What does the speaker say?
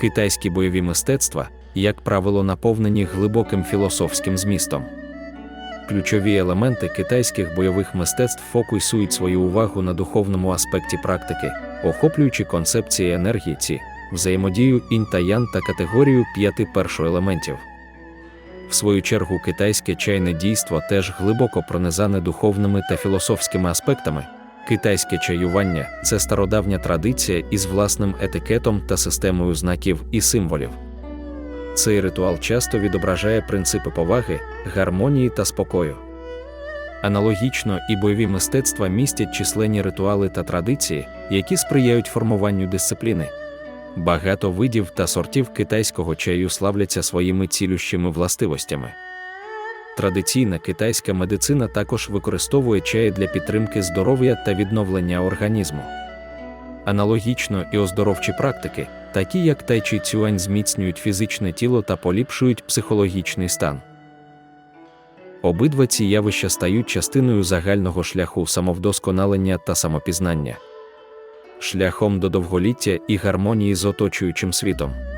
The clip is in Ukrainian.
Китайські бойові мистецтва, як правило, наповнені глибоким філософським змістом. Ключові елементи китайських бойових мистецтв фокусують свою увагу на духовному аспекті практики, охоплюючи концепції енергії ці, взаємодію інь та ян та категорію п'яти першоелементів. В свою чергу, китайське чайне дійство теж глибоко пронизане духовними та філософськими аспектами. Китайське чаювання це стародавня традиція із власним етикетом та системою знаків і символів. Цей ритуал часто відображає принципи поваги, гармонії та спокою. Аналогічно і бойові мистецтва містять численні ритуали та традиції, які сприяють формуванню дисципліни. Багато видів та сортів китайського чаю славляться своїми цілющими властивостями. Традиційна китайська медицина також використовує чай для підтримки здоров'я та відновлення організму. Аналогічно і оздоровчі практики, такі як тайчі цюань, зміцнюють фізичне тіло та поліпшують психологічний стан. Обидва ці явища стають частиною загального шляху самовдосконалення та самопізнання, шляхом до довголіття і гармонії з оточуючим світом.